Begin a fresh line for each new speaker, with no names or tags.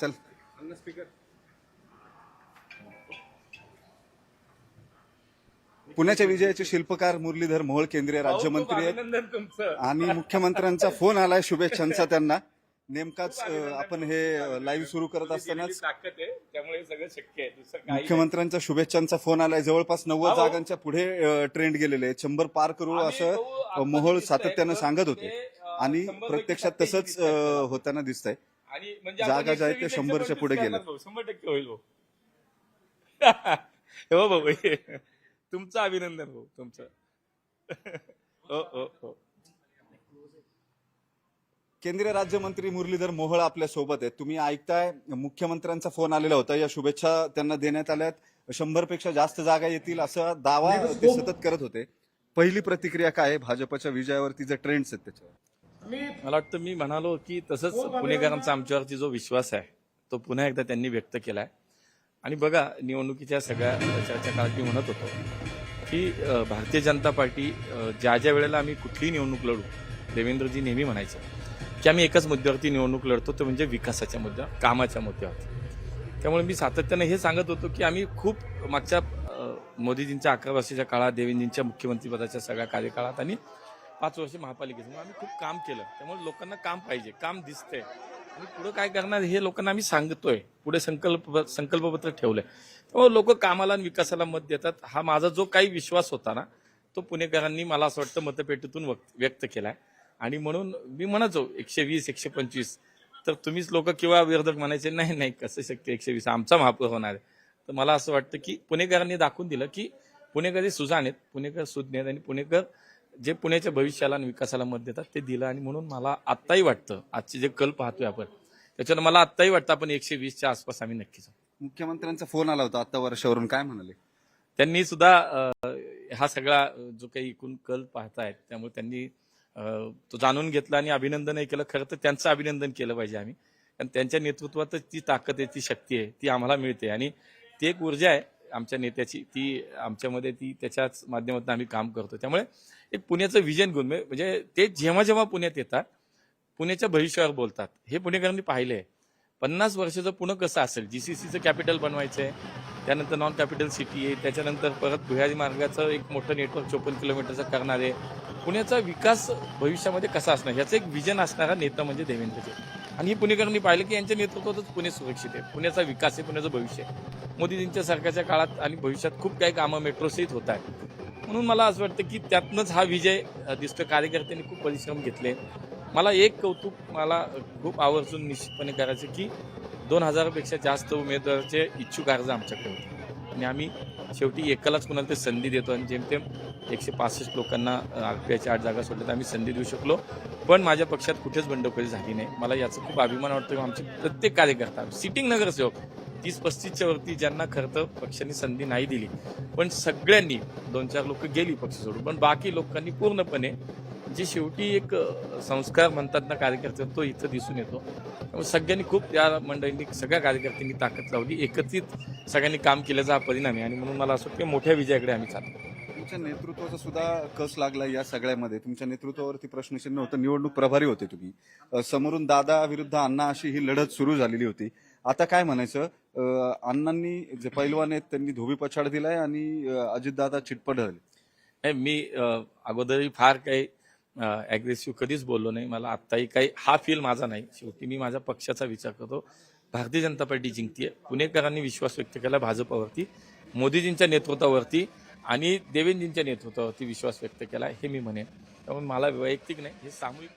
चल. पुण्याच्या विजयाचे शिल्पकार मुरलीधर मोहोळ केंद्रीय राज्यमंत्री आहेत. आणि मुख्यमंत्र्यांचा फोन आलाय शुभेच्छांचा त्यांना. नेमकाच आपण हे लाईव्ह सुरू करत असतानाच
त्यामुळे सगळं शक्य आहे.
मुख्यमंत्र्यांचा शुभेच्छांचा फोन आलाय. जवळपास नव्वद. जागांच्या पुढे ट्रेंड गेलेले आहेत. शंभर पार करू असं मोहोळ सातत्यानं सांगत होते. आणि प्रत्यक्षात तसंच होताना दिसतंय.
आणि म्हणजे
जागा ज्या आहेत त्या शंभरच्या पुढे गेल्या.
भाऊ, शंभर टक्के होईल भाऊ. हे हो भाऊ हे. तुमचं अभिनंदन भाऊ तुमचं. हो हो हो.
केंद्रीय राज्यमंत्री मुरलीधर मोहोळ आपल्यासोबत आहेत. तुम्ही ऐकताय मुख्यमंत्र्यांचा फोन आलेला होता. या शुभेच्छा त्यांना देण्यात आल्यात. शंभरपेक्षा जास्त जागा येतील असा दावा ते सतत करत होते. पहिली प्रतिक्रिया काय आहे? भाजपच्या विजयावरती जे ट्रेंड्स आहेत त्याच्यावर.
मला वाटतं मी म्हणालो की तसंच पुणेकरांचा आमच्यावरती जो विश्वास आहे तो पुन्हा एकदा त्यांनी व्यक्त केलाय. आणि बघा निवडणुकीच्या सगळ्या चर्चा काळात मी म्हणत होतो की भारतीय जनता पार्टी ज्या ज्या वेळेला आम्ही कुठलीही निवडणूक लढू देवेंद्रजी नेहमी म्हणायचे की आम्ही एकाच मुद्द्यावरती निवडणूक लढतो ते म्हणजे विकासाच्या मुद्द्यावर कामाच्या मुद्द्यावर त्यामुळे मी सातत्यानं हे सांगत होतो की आम्ही खूप मागच्या मोदीजींच्या अकरा वर्षाच्या काळात देवेंद्रजींच्या मुख्यमंत्रीपदाच्या सगळ्या कार्यकाळात आणि पाच वर्ष महापालिकेचं. आम्ही खूप काम केलं. त्यामुळे लोकांना काम पाहिजे. काम दिसतंय. आणि पुढे काय करणार हे लोकांना आम्ही सांगतोय. पुढे संकल्प संकल्पपत्र ठेवलंय. त्यामुळे लोक कामाला आणि विकासाला मत देतात. हा माझा जो काही विश्वास होता ना तो पुणेकरांनी मला असं वाटतं मतपेटीतून वक्त- व्यक्त केलाय. आणि म्हणून मी म्हणायचो एकशे वीस एकशे पंचवीस. तर तुम्हीच लोक किंवा विरोधक म्हणायचे नाही नाही कसं शक्य एकशे वीस? आमचा महापौर होणार आहे. तर मला असं वाटतं की पुणेकरांनी दाखवून दिलं की पुणेकर हे सुजाण आहेत. पुणेकर सुज्ञ आहेत आणि पुणेकर जे पुण्याच्या भविष्याला आणि विकासाला मत देतात ते दिलं आणि म्हणून मला आत्ताही वाटतं आजचे जे कल पाहतोय आपण त्याच्यानं मला आत्ताही वाटतं आपण एकशे वीसच्या आसपास आम्ही नक्कीच.
मुख्यमंत्र्यांचा फोन आला होता आता वर्षावरून काय म्हणाले?
त्यांनी सुद्धा हा सगळा जो काही एकूण कल पाहतायत त्यामुळे त्यांनी तो जाणून घेतला आणि अभिनंदनही केलं. खरं तर त्यांचं अभिनंदन केलं पाहिजे आम्ही. कारण त्यांच्या नेतृत्वातच ती ताकद आहे ती शक्ती आहे ती आम्हाला मिळते. आणि ती एक ऊर्जा आहे आमच्या नेत्याची ती आमच्यामध्ये ती त्याच्याच माध्यमातून आम्ही काम करतो. त्यामुळे एक पुण्याचं विजन घेऊन म्हणजे ते जेव्हा जेव्हा पुण्यात येतात पुण्याच्या भविष्यावर बोलतात. हे पुणेकरांनी पाहिलं आहे पन्नास वर्षाचं पुणे कसं असेल? जी सी सीचं कॅपिटल बनवायचं आहे त्यानंतर नॉन कॅपिटल सिटी आहे त्याच्यानंतर परत भुयारी मार्गाचं एक मोठं नेटवर्क चोपन्न किलोमीटरचं करणार. आहे पुण्याचा विकास भविष्यामध्ये कसा असणार? ह्याचं एक विजन असणारा नेता म्हणजे देवेंद्रजी. आणि ही पुणेकरांनी पाहिलं की यांच्या नेतृत्वातच पुणे सुरक्षित आहे. पुण्याचा विकास आहे पुण्याचं भविष्य आहे. मोदीजींच्या सरकारच्या काळात आणि भविष्यात खूप काही कामं मेट्रोसहित होत आहेत. म्हणून मला असं वाटतं की त्यातनंच हा विजय दिसतो कार्यकर्त्यांनी खूप परिश्रम घेतले. मला एक कौतुक मला खूप आवर्जून निश्चितपणे करायचं की दोन हजारापेक्षा जास्त उमेदवाराचे इच्छुक अर्ज आमच्याकडे होते. आणि आम्ही शेवटी एकालाच कुणाला ते संधी देतो आणि जेमतेम एकशे पासष्ट लोकांना आर पी आयच्या आठ जागा सोडल्यात आम्ही संधी देऊ शकलो. पण माझ्या पक्षात कुठेच बंडखोरी झाली नाही. मला याचा खूप अभिमान वाटतो. की आमचे प्रत्येक कार्यकर्ता सिटिंग नगरसेवक तीस पस्तीसच्या वरती ज्यांना खरं तर पक्षांनी संधी नाही दिली पण सगळ्यांनी दोन चार लोक गेली पक्ष सोडून पण बाकी लोकांनी पूर्णपणे जे शेवटी एक संस्कार म्हणतात ना कार्यकर्ते तो इथं दिसून येतो. त्यामुळे सगळ्यांनी खूप या मंडळींनी सगळ्या कार्यकर्त्यांनी ताकद लावली. एकत्रित सगळ्यांनी काम केल्याचा हा परिणाम. आहे आणि म्हणून मला असं वाटतं की मोठ्या विजयाकडे आम्ही चालतो
तुमच्या नेतृत्वाचा सुद्धा कस लागला या सगळ्यामध्ये? तुमच्या नेतृत्वावरती प्रश्नचिन्ह होतं. निवडणूक प्रभारी होते तुम्ही. समोरून दादा विरुद्ध अण्णा अशी ही लढत सुरू झालेली होती. आता काय म्हणायचं? अण्णांनी जे पैलवान आहेत त्यांनी धोबी पछाड दिलाय आणि अजितदादा चिटपट झाले.
मी अगोदरही फार काही ॲग्रेसिव्ह कधीच बोललो नाही. मला आत्ताही काही हा फील माझा नाही. शेवटी मी माझ्या पक्षाचा विचार करतो. भारतीय जनता पार्टी जिंकते पुणेकरांनी विश्वास व्यक्त केला भाजपावरती. मोदीजींच्या नेतृत्वावरती आणि देवेंद्रजींच्या नेतृत्वावरती विश्वास व्यक्त केला हे मी म्हणेन. त्यामुळे मला वैयक्तिक नाही हे सामूहिक